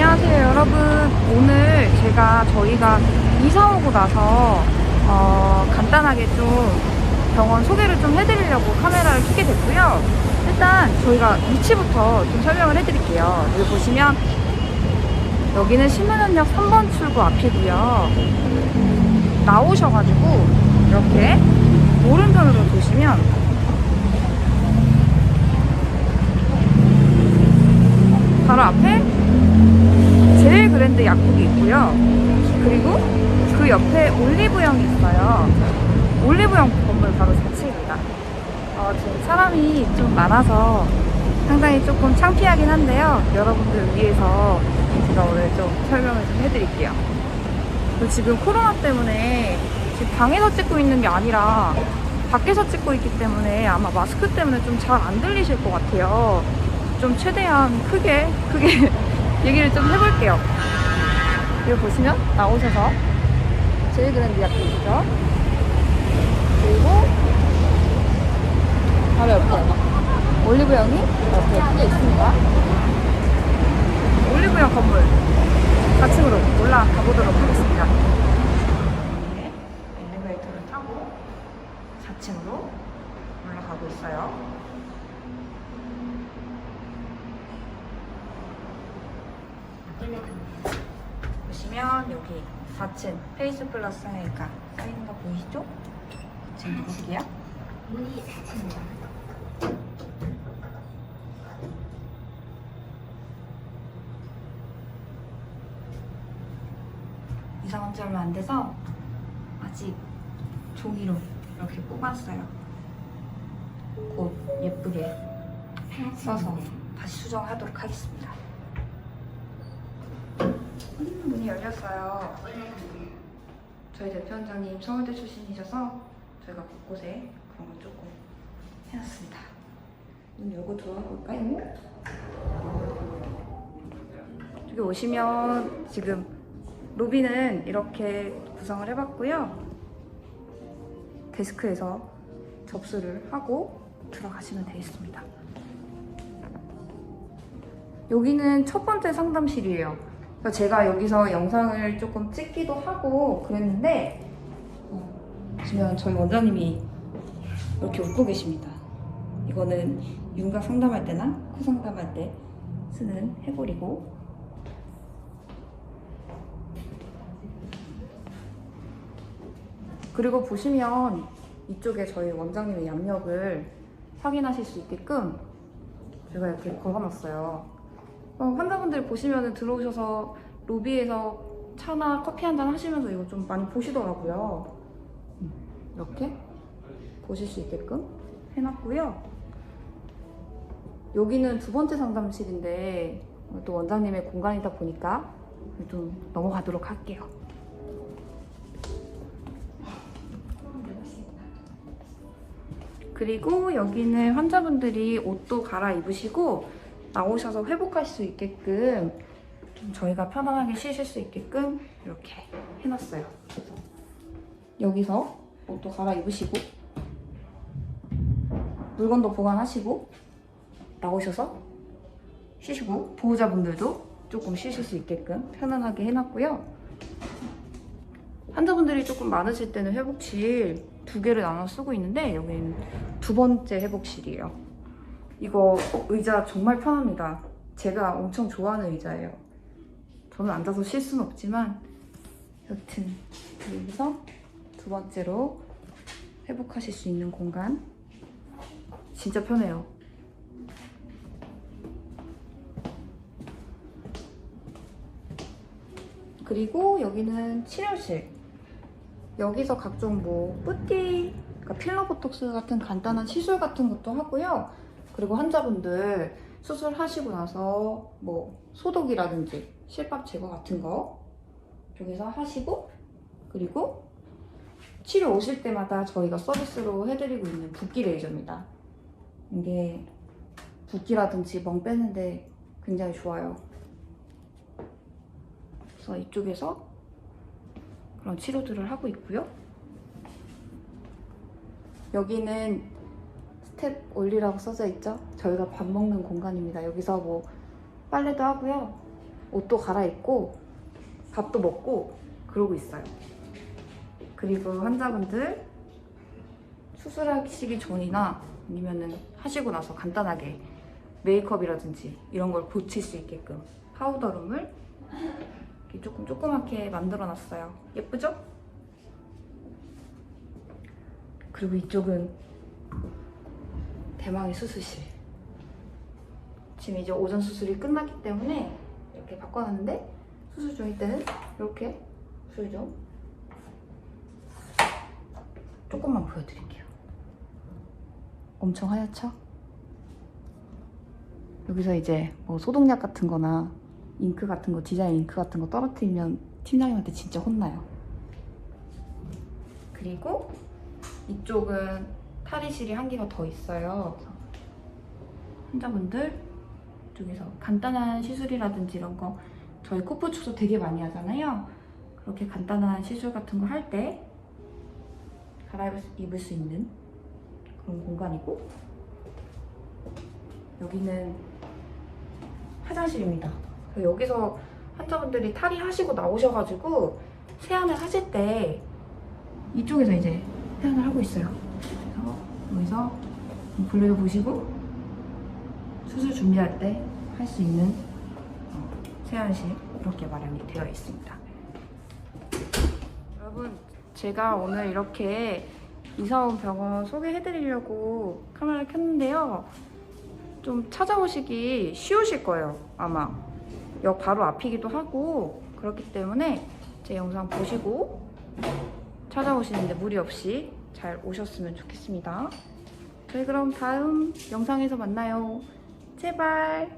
안녕하세요 여러분. 오늘 제가 저희가 이사 오고 나서 어, 간단하게 좀 병원 소개를 좀 해드리려고 카메라를 켜게 됐고요. 일단 저희가 위치부터 좀 설명을 해드릴게요. 여기 보시면 여기는 신문현역 3번 출구 앞이고요. 나오셔가지고 이렇게 오른편으로 보시면 바로 앞에 제일 그랜드 약국이 있고요. 그리고 그 옆에 올리브영이 있어요. 올리브영 건물 바로 4층입니다. 어, 지금 사람이 좀 많아서 상당히 조금 창피하긴 한데요. 여러분들 위해서 제가 오늘 좀 설명을 좀 해드릴게요. 그리고 지금 코로나 때문에 지금 방에서 찍고 있는 게 아니라 밖에서 찍고 있기 때문에 아마 마스크 때문에 좀 잘 안 들리실 것 같아요. 좀 최대한 크게 크게 얘기를 좀 해볼게요. 여기 보시면 나오셔서 제일 그랜드 약국이죠. 그리고 바로 옆에 올리브영이 이렇게 크게 있습니다. 올리브영 건물 4층으로 올라가 보도록 하겠습니다. 네, 엘리베이터를 타고 4층으로 올라가고 있어요. 보시면 여기 4층 페이스 플러스 하니까 써있는 거 보이시죠? 지금 누구게요? 문이 닫힙니다. 이상한 지 얼마 안 돼서 아직 종이로 이렇게 뽑았어요. 곧 예쁘게 써서 다시 수정하도록 하겠습니다. 음, 문이 열렸어요. 저희 대표원장님 서울대 출신이셔서 저희가 곳곳에 그런 거 조금 해놨습니다. 문 열고 들어가 볼까요? 여기 오시면 지금 로비는 이렇게 구성을 해봤고요. 데스크에서 접수를 하고 들어가시면 되겠습니다. 여기는 첫 번째 상담실이에요. 그래서 제가 여기서 영상을 조금 찍기도 하고 그랬는데 어, 보시면 저희 원장님이 이렇게 웃고 계십니다. 이거는 윤곽 상담할 때나 코 상담할 때 쓰는 해골이고 그리고 보시면 이쪽에 저희 원장님의 양력을 확인하실 수 있게끔 제가 이렇게 걸어놨어요. 어, 환자분들 보시면 들어오셔서 로비에서 차나 커피 한 잔 하시면서 이거 좀 많이 보시더라고요. 음, 이렇게 보실 수 있게끔 해놨고요. 여기는 두 번째 상담실인데 또 원장님의 공간이다 보니까 좀 넘어가도록 할게요. 그리고 여기는 환자분들이 옷도 갈아입으시고 나오셔서 회복하실 수 있게끔 좀 저희가 편안하게 쉬실 수 있게끔 이렇게 해놨어요. 그래서 여기서 옷도 갈아입으시고 물건도 보관하시고 나오셔서 쉬시고 보호자분들도 조금 쉬실 수 있게끔 편안하게 해놨고요. 환자분들이 조금 많으실 때는 회복실 두 개를 나눠 쓰고 있는데 여기는 두 번째 회복실이에요. 이거 어, 의자 정말 편합니다. 제가 엄청 좋아하는 의자예요. 저는 앉아서 쉴 수는 없지만 여튼 여기서 두 번째로 회복하실 수 있는 공간 진짜 편해요. 그리고 여기는 치료실. 여기서 각종 뭐 뿌띠, 그러니까 필러 보톡스 같은 간단한 시술 같은 것도 하고요. 그리고 환자분들 수술하시고 나서 뭐 소독이라든지 실밥 제거 같은 거 여기서 하시고 그리고 치료 오실 때마다 저희가 서비스로 해드리고 있는 붓기 레이저입니다. 이게 붓기라든지 멍 빼는데 굉장히 좋아요. 그래서 이쪽에서 그런 치료들을 하고 있고요. 여기는 스텝 올리라고 써져 있죠. 저희가 밥 먹는 공간입니다. 여기서 뭐 빨래도 하고요. 옷도 갈아입고 밥도 먹고 그러고 있어요. 그리고 환자분들 수술하시기 전이나 아니면은 하시고 나서 간단하게 메이크업이라든지 이런 걸 고칠 수 있게끔 파우더룸을 이렇게 조금 조그맣게 만들어 놨어요. 예쁘죠? 그리고 이쪽은 대망의 수술실. 지금 이제 오전 수술이 끝났기 때문에 이렇게 바꿔놨는데 수술 중일 때는 이렇게 수술 좀 조금만 보여드릴게요. 엄청 하얗죠? 여기서 이제 뭐 소독약 같은 거나 잉크 같은 거, 디자인 잉크 같은 거 떨어뜨리면 팀장님한테 진짜 혼나요. 그리고 이쪽은 탈의실이 한 개가 더 있어요. 환자분들 쪽에서 간단한 시술이라든지 이런 거 저희 코프 축소 되게 많이 하잖아요. 그렇게 간단한 시술 같은 거 할 때 갈아입을 수, 입을 수 있는 그런 공간이고 여기는 화장실입니다. 여기서 환자분들이 탈의하시고 나오셔가지고 세안을 하실 때 이쪽에서 이제 세안을 하고 있어요. 그래서 여기서 볼륨 보시고 수술 준비할 때 할 수 있는 어, 세안실 이렇게 마련이 되어 있습니다. 여러분 제가 오늘 이렇게 이사온 병원 소개해드리려고 카메라를 켰는데요. 좀 찾아오시기 쉬우실 거예요 아마 역 바로 앞이기도 하고 그렇기 때문에 제 영상 보시고 찾아오시는데 무리 없이 잘 오셨으면 좋겠습니다. 저희 그럼 다음 영상에서 만나요. 제발.